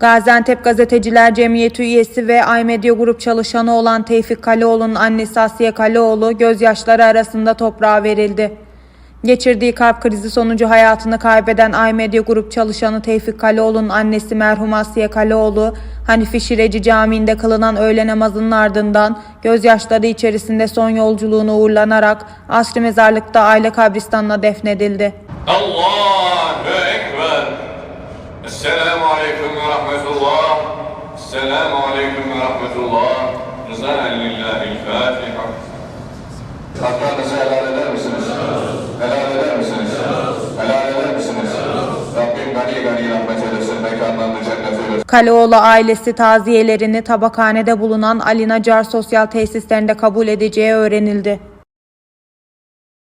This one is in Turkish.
Gaziantep Gazeteciler Cemiyeti üyesi ve Ay iMedia Grup çalışanı olan Tevfik Kaleoğlu'nun annesi Asiye Kaleoğlu gözyaşları arasında toprağa verildi. Geçirdiği kalp krizi sonucu hayatını kaybeden Ay iMedia Grup çalışanı Tevfik Kaleoğlu'nun annesi merhum Asiye Kaleoğlu Hanifi Şireci Camii'nde kılınan öğle namazının ardından gözyaşları içerisinde son yolculuğuna uğurlanarak asri mezarlıkta aile kabristanına defnedildi. Allahu Ekber. Esselamu Aleyküm ve Rahmetullah. Esselamu Aleyküm ve Rahmetullah. Rıza'en lillahi'l Fatiha. Hakkınızı helal eder misiniz? Helal eder misiniz? Helal eder misiniz? Rabbim gani gani Kaleoğlu ailesi taziyelerini tabakhanede bulunan Ali Nacar Sosyal Tesislerinde kabul edeceği öğrenildi.